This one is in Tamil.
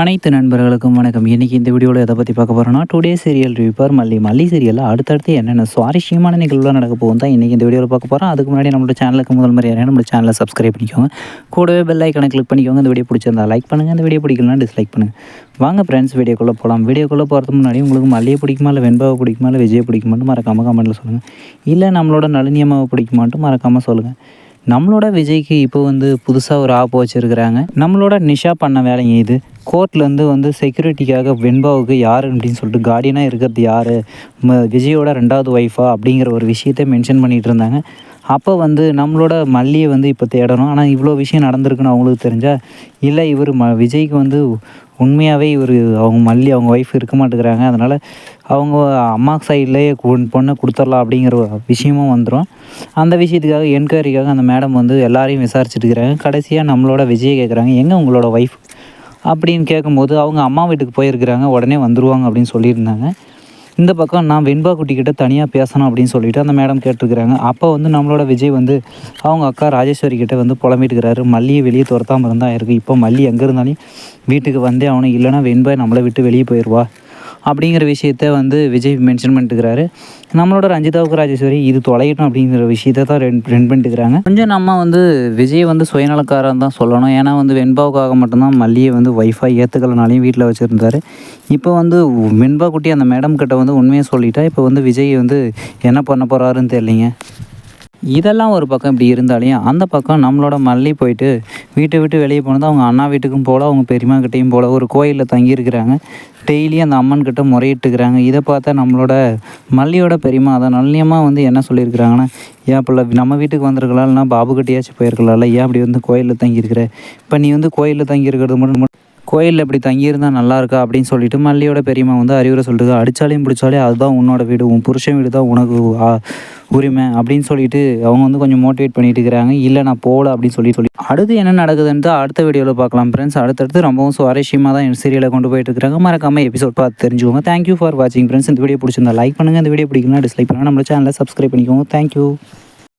அனைத்து நண்பர்களுக்கும் வணக்கம். இன்றைக்கி இந்த வீடியோவில் எதை பற்றி பார்க்க போகிறோம்னா டுடே சீரியல் ரிவ்யூப்பர் மல்லி. மல்லி சீரியலில் அடுத்தடுத்து என்னென்ன சுவாரஸ்யமான நிகழ்வுலாம் நடக்க போகும் தான் இன்றைக்கி இந்த வீடியோவில் பார்க்க போகிறோம் அதுக்கு முன்னாடி நம்மளோட சேனலுக்கு முதல் முறையாக நம்ம சேனலை சப்ஸ்கிரைப் பண்ணிக்கோங்க. கூடவே பெல் ஐக்கனை கிளிக் பண்ணிக்கோங்க. இந்த வீடியோ பிடிச்சிருந்தா லைக் பண்ணுங்கள் இந்த வீடியோ பிடிக்கலாம் டிஸ்லைக் பண்ணுங்கள் வாங்க ஃப்ரெண்ட்ஸ் வீடியோக்குள்ளே போகலாம் வீடியோக்குள்ளே போகிறதுக்கு முன்னாடி உங்களுக்கு மல்லியை பிடிக்குமா இல்லை வெண்பாவை பிடிக்குமா இல்லை விஜயை பிடிக்குமான்னு மறக்காமல் கமெண்ட்டில் சொல்லுங்கள் இல்லை நம்மளோட நளினியம்மாவை பிடிக்குமான்ட்டு மறக்காமல் சொல்லுங்கள் நம்மளோட விஜய்க்கு இப்போ வந்து புதுசாக ஒரு ஆப் வச்சுருக்கிறாங்க. நம்மளோட நிஷா பண்ண வேலைங்க இது. கோர்ட்லேருந்து வந்து செக்யூரிட்டிக்காக வெண்பாவுக்கு யார் அப்படின்னு சொல்லிட்டு கார்டியனாக இருக்கிறது யார்? விஜயோட ரெண்டாவது ஒய்ஃபா அப்படிங்கிற ஒரு விஷயத்த மென்ஷன் பண்ணிகிட்டு இருந்தாங்க. அப்போ வந்து நம்மளோட மல்லியை வந்து இப்போ தேடணும். ஆனால் இவ்வளோ விஷயம் நடந்திருக்குன்னு அவங்களுக்கு தெரிஞ்சால் இல்லை இவர் ம விஜய்க்கு வந்து உண்மையாகவே இவர் அவங்க மல்லி அவங்க ஒய்ஃப் இருக்க மாட்டேங்கிறாங்க. அதனால் அவங்க அம்மா சைட்லேயே பொண்ணை கொடுத்துடலாம் அப்படிங்கிற விஷயமும் வந்துடும் அந்த விஷயத்துக்காக என்கொயரிக்காக அந்த மேடம் வந்து எல்லாரையும் விசாரிச்சுட்டு இருக்கிறாங்க. கடைசியாக நம்மளோட விஜயை கேட்குறாங்க எங்கே உங்களோட ஒய்ஃப் அப்படின்னு கேட்கும்போது அவங்க அம்மா வீட்டுக்கு போயிருக்கிறாங்க உடனே வந்துடுவாங்க அப்படின்னு சொல்லியிருந்தாங்க. இந்த பக்கம் நான் வெண்பா குட்டிக்கிட்ட தனியாக பேசணும் அப்படின்னு சொல்லிட்டு அந்த மேடம் கேட்டிருக்கிறாங்க. அப்போ வந்து நம்மளோட விஜய் வந்து அவங்க அக்கா ராஜேஸ்வரி கிட்டே வந்து புலம்பிட்டுக்கிறாரு மல்லியை வெளியே துரத்தாமல் இருந்தால் இருக்குது இப்போ மல்லி எங்கே இருந்தாலும் வீட்டுக்கு வந்தே அவனும் இல்லைனா வெண்பா நம்மளை விட்டு வெளியே போயிடுவா அப்படிங்கிற விஷயத்த வந்து விஜய் மென்ஷன் பண்ணிட்டுக்கிறாரு நம்மளோட ரஞ்சிதாவுக்கு ராஜேஸ்வரி இது தொலையட்டும் அப்படிங்கிற விஷயத்த தான் ரென் ரென் பண்ணிட்டுக்கிறாங்க கொஞ்சம் நம்ம வந்து விஜய் வந்து சுயநலக்காரன் தான் சொல்லணும். ஏன்னா வந்து வெண்பாவுக்காக மட்டும்தான் மல்லியை வந்து ஒய்ஃபாக ஏற்றுக்கலனாலையும் வீட்டில் வச்சுருந்தாரு. இப்போ வந்து வெண்பா குட்டி அந்த மேடம் கிட்ட வந்து உண்மையை சொல்லிட்டா இப்போ வந்து விஜய் வந்து என்ன பண்ண போகிறாருன்னு தெரியலிங்க. இதெல்லாம் ஒரு பக்கம் இப்படி இருந்தாலையும் அந்த பக்கம் நம்மளோட மல்லி போயிட்டு வீட்டை விட்டு வெளியே போனது அவங்க அண்ணா வீட்டுக்கும் போகல அவங்க பெரியம்மா கிட்டேயும் போகல ஒரு கோயிலில் தங்கியிருக்கிறாங்க. டெய்லியும் அந்த அம்மன் கிட்ட முறையிட்டுக்கிறாங்க. இதை பார்த்தா நம்மளோட மல்லியோட பெரியமா அதை நல்லியமாக வந்து என்ன சொல்லியிருக்கிறாங்கன்னா ஏன் பிள்ளை நம்ம வீட்டுக்கு வந்திருக்கலாம் இல்லைனா பாபு கிட்டேயாச்சும் போயிருக்கலாம்ல ஏன் அப்படி வந்து கோயிலில் தங்கியிருக்கிற? இப்போ நீ வந்து கோயிலில் தங்கியிருக்கிறது மட்டும் கோயிலில் இப்படி தங்கியிருந்தால் நல்லா இருக்கா அப்படின்னு சொல்லிட்டு மல்லியோட பெரியம்மா வந்து அறிவுரை சொல்லிட்டு அடித்தாலையும் பிடிச்சாலே அதுதான் உன்னோட வீடு உன் புருஷன் வீடு தான் உனக்கு உரிமை அப்படின்னு சொல்லிட்டு அவங்க வந்து கொஞ்சம் மோட்டிவேட் பண்ணிட்டு இருக்கிறாங்க. இல்லை நான் போகல அப்படின்னு சொல்லி சொல்லி. அடுத்து என்ன நடக்குதுன்ட்டு அடுத்த வீடியோவில் பார்க்கலாம் ஃப்ரெண்ட்ஸ் அடுத்தடுத்து ரொம்பவும் சுவாரஸ்யமாக தான் என் சீரியலை கொண்டு போயிட்டு இருக்கிறாங்க மறக்காமல் எபிசோட் பார்த்து தெரிஞ்சுக்கோங்க. தேங்க்யூ ஃபார் வாட்சிங் ஃப்ரெண்ட்ஸ் இந்த வீடியோ பிடிச்சிருந்தா லைக் பண்ணுங்கள் இந்த வீடியோ பிடிக்கலாம் டிஸ்லைக் பண்ணுங்கள் நம்ம சேனலை சப்ஸ்கிரைப் பண்ணிக்கோங்க. தேங்க்யூ